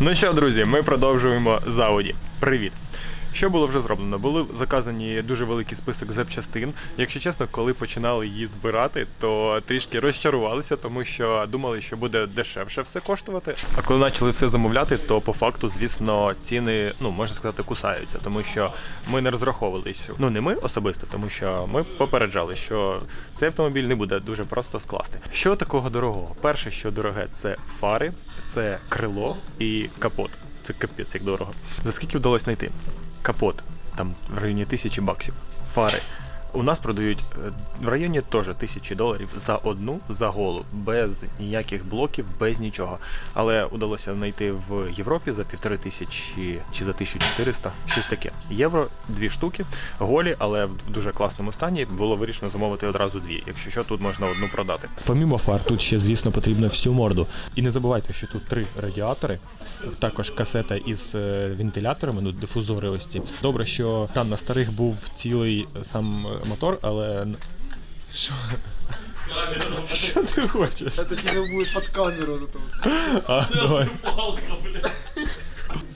Ну що, друзі, ми продовжуємо з Audi. Привіт! Що було вже зроблено? Були заказані дуже великий список запчастин. Якщо чесно, коли починали її збирати, то трішки розчарувалися, тому що думали, що буде дешевше все коштувати. А коли почали все замовляти, то по факту, звісно, ціни, ну можна сказати, кусаються, тому що ми не розраховували, що ну не ми особисто, тому що ми попереджали, що цей автомобіль не буде дуже просто скласти. Що такого дорогого? Перше, що дороге, це фари, це крило і капот. Це капець як дорого. За скільки вдалося знайти? Капот там в районі тисячі баксів. Фари. У нас продають е, в районі теж тисячі доларів за одну за голу, без ніяких блоків, без нічого. Але удалося знайти в Європі за півтори тисячі чи за 1400, щось таке. Євро дві штуки, голі, але в дуже класному стані. Було вирішено замовити одразу дві. Якщо що, тут можна одну продати. Помімо фар, тут ще, звісно, потрібно всю морду. І не забувайте, що тут три радіатори, також касета із е, вентиляторами, ну дифузори ось ці. Добре, що там на старих був цілий сам е, мотор, але. Що? Що ти хочеш? Это тебе будет под камеру. зато. А, давай.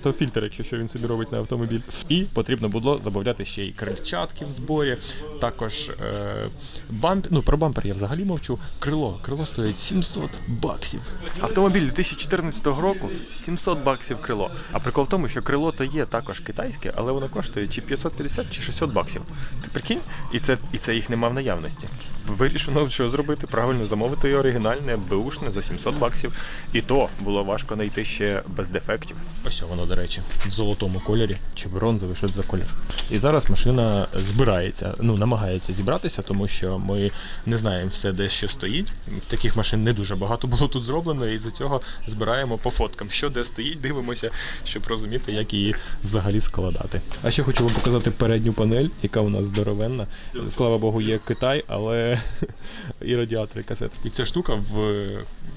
То фільтр, якщо що він собі робить на автомобіль. І потрібно було замовляти ще й крильчатки в зборі. Також е, бампер. Ну про бампер я взагалі мовчу. Крило. Крило стоїть 700 баксів. Автомобіль 2014 року 700 баксів крило. А прикол в тому, що крило то є також китайське, але воно коштує чи 550, чи 600 баксів. Ти прикинь? І це, і це їх нема в наявності. Вирішено, що зробити? Правильно замовити оригінальне, беушне за 700 баксів. І то було важко знайти ще без дефектів. Ось воно, до речі, в золотому кольорі чи бронзовий, що це за колір. І зараз машина збирається, ну намагається зібратися, тому що ми не знаємо все, де що стоїть. Таких машин не дуже багато було тут зроблено, і за цього збираємо по фоткам, що де стоїть, дивимося, щоб розуміти, як її взагалі складати. А ще хочу вам показати передню панель, яка у нас здоровенна. Слава Богу, є Китай, але і радіатори, і касети. І ця штука в,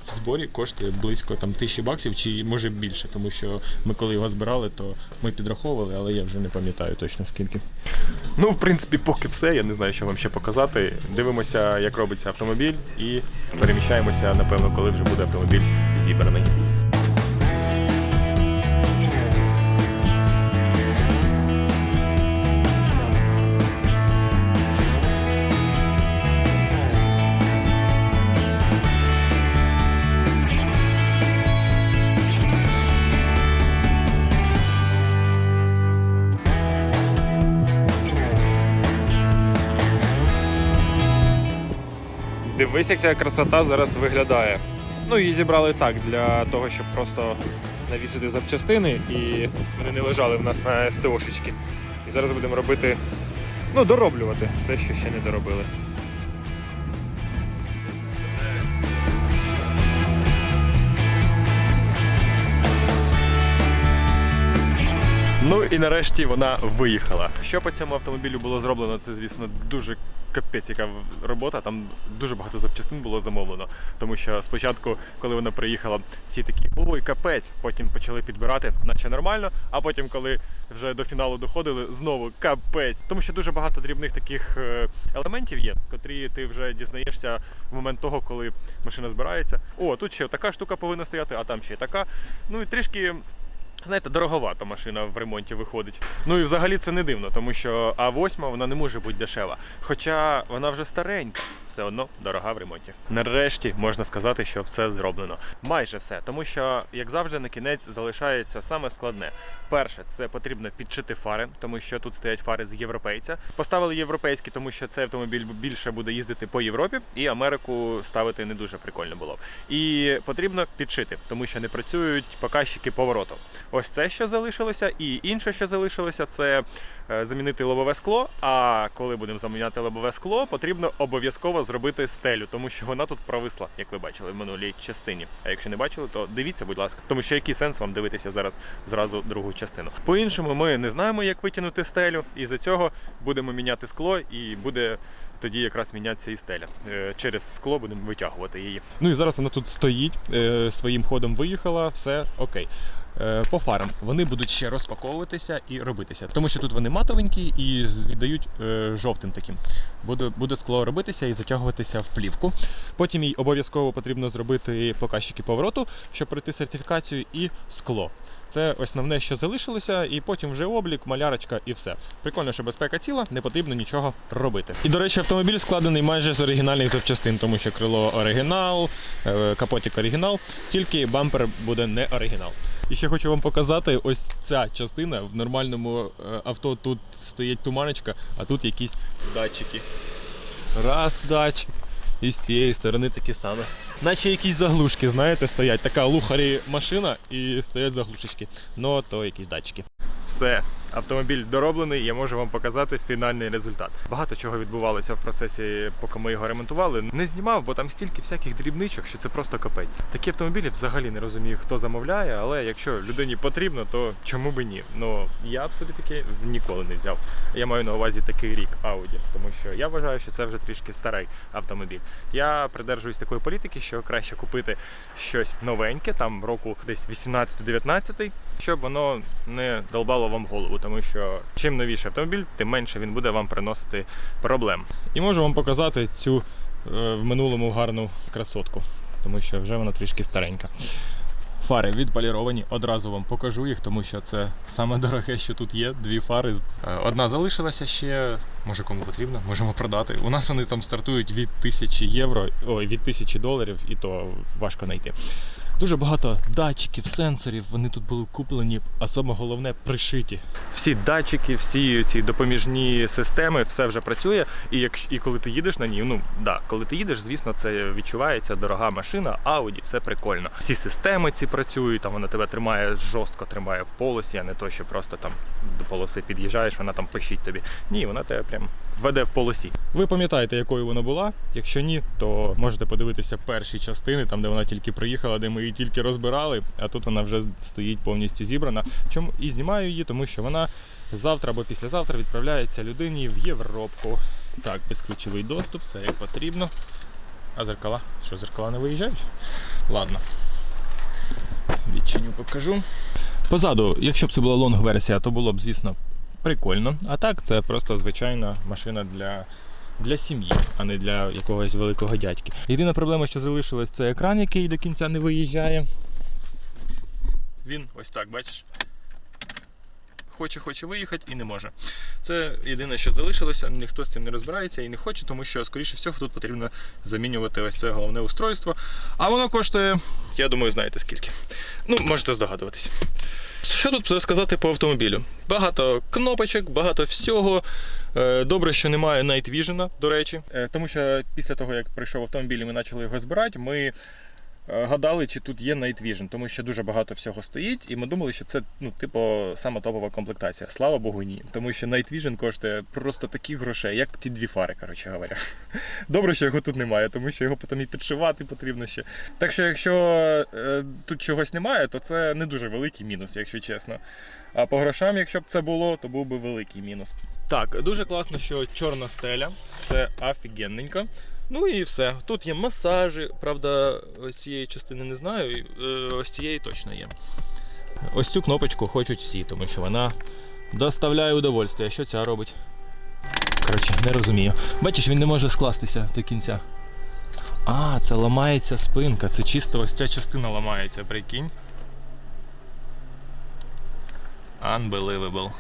в зборі коштує близько там тисячі баксів, чи може більше, тому що ми коли його збирали, то ми підраховували, але я вже не пам'ятаю точно скільки. Ну, в принципі, поки все. Я не знаю, що вам ще показати. Дивимося, як робиться автомобіль, і переміщаємося, напевно, коли вже буде автомобіль зібраний. Дивись, як ця красота зараз виглядає. Ну, її зібрали так, для того, щоб просто навісити запчастини і вони не лежали в нас на СТОшечки. І зараз будемо робити, ну, дороблювати все, що ще не доробили. Ну і нарешті вона виїхала. Що по цьому автомобілю було зроблено, це, звісно, дуже капець яка робота. Там дуже багато запчастин було замовлено. Тому що спочатку, коли вона приїхала, всі такі ой, капець. Потім почали підбирати, наче нормально. А потім, коли вже до фіналу доходили, знову капець. Тому що дуже багато дрібних таких е, елементів є, котрі ти вже дізнаєшся в момент того, коли машина збирається. О, тут ще така штука повинна стояти, а там ще така. Ну і трішки. Знаєте, дороговата машина в ремонті виходить. Ну і взагалі це не дивно, тому що А8 вона не може бути дешева. Хоча вона вже старенька, все одно дорога в ремонті. Нарешті можна сказати, що все зроблено. Майже все, тому що, як завжди, на кінець залишається саме складне. Перше, це потрібно підшити фари, тому що тут стоять фари з європейця. Поставили європейські, тому що цей автомобіль більше буде їздити по Європі, і Америку ставити не дуже прикольно було. І потрібно підшити, тому що не працюють показчики повороту. Ось це що залишилося, і інше, що залишилося, це е, замінити лобове скло. А коли будемо заміняти лобове скло, потрібно обов'язково зробити стелю, тому що вона тут провисла, як ви бачили в минулій частині. А якщо не бачили, то дивіться, будь ласка, тому що який сенс вам дивитися зараз зразу другу частину. По-іншому, ми не знаємо, як витягнути стелю, і за цього будемо міняти скло, і буде тоді якраз мінятися і стеля. Е, Через скло будемо витягувати її. Ну і зараз вона тут стоїть, е, своїм ходом виїхала, все окей. Е, по фарам. Вони будуть ще розпаковуватися і робитися. Тому що тут вони матовенькі і віддають е, жовтим таким. Буде, буде скло робитися і затягуватися в плівку. Потім їй обов'язково потрібно зробити показчики повороту, щоб пройти сертифікацію, і скло. Це основне, що залишилося, і потім вже облік, малярочка і все. Прикольно, що безпека ціла, не потрібно нічого робити. І до речі, автомобіль складений майже з оригінальних запчастин, тому що крило оригінал, е, капотик оригінал, тільки бампер буде не оригінал. І ще хочу вам показати ось ця частина. В нормальному е, авто тут стоїть туманочка, а тут якісь датчики. Раз датчик. І з цієї сторони такі саме. Наче якісь заглушки, знаєте, стоять. Така лухарі машина і стоять заглушечки. Ну, то якісь датчики. Все, автомобіль дороблений, я можу вам показати фінальний результат. Багато чого відбувалося в процесі, поки ми його ремонтували. Не знімав, бо там стільки всяких дрібничок, що це просто капець. Такі автомобілі взагалі не розумію, хто замовляє, але якщо людині потрібно, то чому би ні? Ну я б собі таке ніколи не взяв. Я маю на увазі такий рік Audi, тому що я вважаю, що це вже трішки старий автомобіль. Я придержуюсь такої політики, що краще купити щось новеньке, там року десь 18-19, щоб воно не долбало вам голову, тому що чим новіший автомобіль, тим менше він буде вам приносити проблем. І можу вам показати цю е, в минулому гарну красотку, тому що вже вона трішки старенька. Фари відполіровані, одразу вам покажу їх, тому що це саме дороге, що тут є. Дві фари. Е, Одна залишилася ще, може кому потрібно, можемо продати. У нас вони там стартують від тисячі євро, ой, від 1000 доларів, і то важко знайти. Дуже багато датчиків, сенсорів, вони тут були куплені, а саме головне пришиті. Всі датчики, всі ці допоміжні системи, все вже працює. І як і коли ти їдеш на ній, ну да, коли ти їдеш, звісно, це відчувається дорога машина, Audi, все прикольно. Всі системи ці працюють, там вона тебе тримає жорстко тримає в полосі, а не то, що просто там до полоси під'їжджаєш, вона там пищить тобі. Ні, вона тебе прям веде в полосі. Ви пам'ятаєте, якою вона була? Якщо ні, то можете подивитися перші частини, там де вона тільки приїхала, де ми її тільки розбирали, а тут вона вже стоїть повністю зібрана. Чому і знімаю її, тому що вона завтра або післязавтра відправляється людині в Європу. Так, безключовий доступ, все як потрібно. А зеркала? Що, зеркала не виїжджають? Ладно. Відчиню покажу. Позаду, якщо б це була лонг-версія, то було б, звісно, прикольно. А так, це просто звичайна машина для. Для сім'ї, а не для якогось великого дядьки. Єдина проблема, що залишилась, це екран, який до кінця не виїжджає. Він ось так, бачиш. Хоче, хоче виїхати і не може. Це єдине, що залишилося. Ніхто з цим не розбирається і не хоче, тому що, скоріше всього, тут потрібно замінювати ось це головне устройство. А воно коштує, я думаю, знаєте скільки. Ну, можете здогадуватись. Що тут сказати по автомобілю? Багато кнопочок, багато всього. Е, Добре, що немає Night Vision, до речі. Е, Тому що після того, як прийшов автомобіль і ми почали його збирати, ми гадали, чи тут є Night Vision, тому що дуже багато всього стоїть, і ми думали, що це ну, типу, сама топова комплектація. Слава Богу, ні. Тому що Night Vision коштує просто таких грошей, як ті дві фари, коротше говоря. Добре, що його тут немає, тому що його потім і підшивати потрібно ще. Так що, якщо е, тут чогось немає, то це не дуже великий мінус, якщо чесно. А по грошам, якщо б це було, то був би великий мінус. Так, дуже класно, що чорна стеля, це офігенненько. Ну і все. Тут є масажі, правда, ось цієї частини не знаю, е, ось цієї точно є. Ось цю кнопочку хочуть всі, тому що вона доставляє удовольствие. Що ця робить? Коротше, не розумію. Бачиш, він не може скластися до кінця. А, це ламається спинка. Це чисто ось ця частина ламається, прикинь. Unbelievable.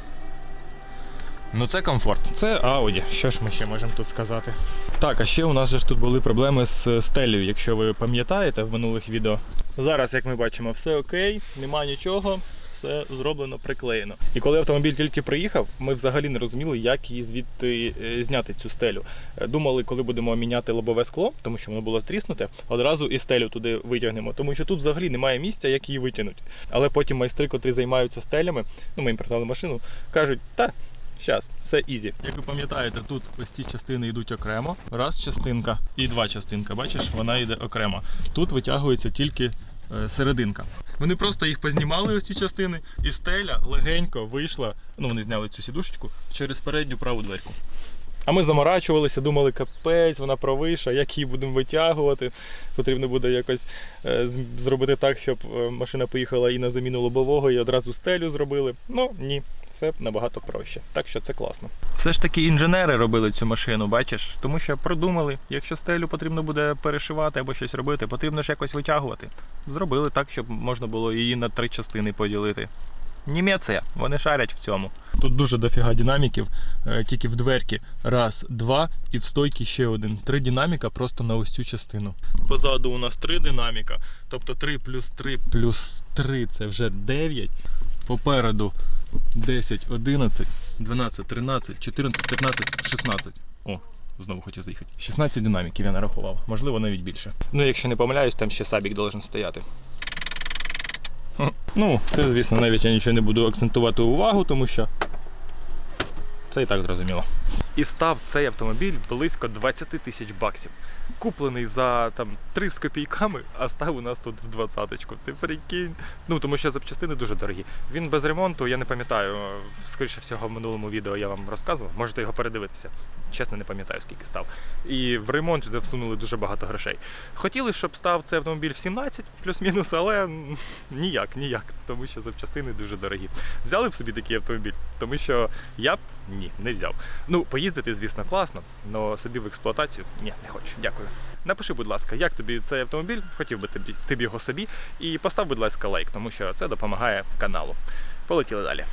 Ну це комфорт. Це Audi. Що ж ми ще можемо тут сказати? Так, а ще у нас же ж тут були проблеми з стелею, якщо ви пам'ятаєте в минулих відео. Зараз, як ми бачимо, все окей, нема нічого, все зроблено, приклеєно. І коли автомобіль тільки приїхав, ми взагалі не розуміли, як її звідти е, зняти цю стелю. Е, Думали, коли будемо міняти лобове скло, тому що воно було тріснуте, одразу і стелю туди витягнемо, тому що тут взагалі немає місця, як її витягнути. Але потім майстри, котрі займаються стелями, ну ми їм продали машину, кажуть, та. Щас, все ізі. Як ви пам'ятаєте, тут ось ці частини йдуть окремо. Раз частинка і два частинка. Бачиш, вона йде окремо. Тут витягується тільки е, серединка. Вони просто їх познімали ось ці частини, і стеля легенько вийшла. Ну, вони зняли цю сідушечку через передню праву дверку. А ми заморачувалися, думали, капець, вона провиша, як її будемо витягувати. Потрібно буде якось е, зробити так, щоб е, машина поїхала і на заміну лобового, і одразу стелю зробили. Ну ні, все набагато проще. Так що це класно. Все ж таки інженери робили цю машину, бачиш, тому що продумали, якщо стелю потрібно буде перешивати або щось робити, потрібно ж якось витягувати. Зробили так, щоб можна було її на три частини поділити. Німеція, вони шарять в цьому. Тут дуже дофіга динаміків, е, тільки в дверки. Раз, два і в стойки ще один. Три динаміка просто на ось цю частину. Позаду у нас три динаміка, тобто 3 плюс 3 плюс 3 це вже 9. Попереду 10, 11, 12, 13, 14, 15, 16. О, знову хочу заїхати. 16 динаміків я нарахував, можливо, навіть більше. Ну, якщо не помиляюсь, там ще сабік должен стояти. Ну, це, звісно, навіть я нічого не буду акцентувати увагу, тому що це і так зрозуміло. І став цей автомобіль близько 20 тисяч баксів. Куплений за там 3 з копійками, а став у нас тут в двадцяточку. Ти прикинь. Ну тому що запчастини дуже дорогі. Він без ремонту, я не пам'ятаю. Скоріше всього, в минулому відео я вам розказував. Можете його передивитися. Чесно, не пам'ятаю, скільки став. І в ремонт сюди всунули дуже багато грошей. Хотіли, щоб став цей автомобіль в 17 плюс-мінус, але ніяк, ніяк, тому що запчастини дуже дорогі. Взяли б собі такий автомобіль, тому що я б ні, не взяв. Ну, поїздити, звісно, класно, але собі в експлуатацію ні, не хочу. Дякую. Напиши, будь ласка, як тобі цей автомобіль, хотів би тобі, ти його собі, і постав, будь ласка, лайк, тому що це допомагає каналу. Полетіли далі.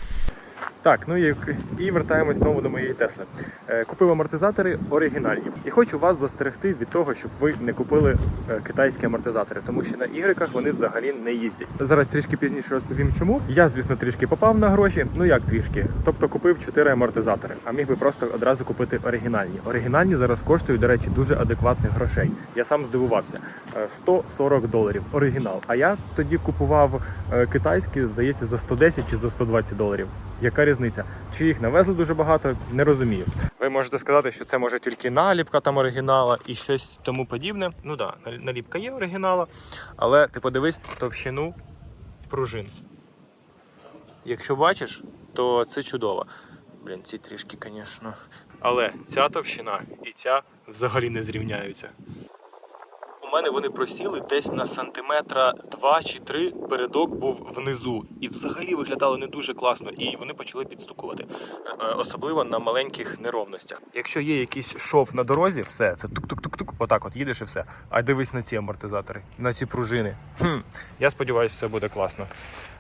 Так, ну і, і вертаємось знову до моєї Тесли. Е, Купив амортизатори оригінальні. І хочу вас застерегти від того, щоб ви не купили е, китайські амортизатори, тому що на ігриках вони взагалі не їздять. Зараз трішки пізніше розповім, чому. Я, звісно, трішки попав на гроші. Ну як трішки? Тобто купив 4 амортизатори, а міг би просто одразу купити оригінальні. Оригінальні зараз коштують, до речі, дуже адекватних грошей. Я сам здивувався. Е, 140 доларів оригінал. А я тоді купував е, китайські, здається, за 110 чи за 120 доларів. Яка різниця? Чи їх навезли дуже багато, не розумію. Ви можете сказати, що це може тільки наліпка там оригінала і щось тому подібне. Ну так, да, наліпка є оригінала, але ти подивись товщину пружин. Якщо бачиш, то це чудово. Блін, ці трішки, звісно. Але ця товщина і ця взагалі не зрівняються. Мене вони просіли десь на сантиметра два чи три передок був внизу. І взагалі виглядало не дуже класно, і вони почали підстукувати. Е, Особливо на маленьких неровностях. Якщо є якийсь шов на дорозі, все, це тук-тук-тук-тук, отак от їдеш і все. А дивись на ці амортизатори, на ці пружини. Хм, я сподіваюся, все буде класно.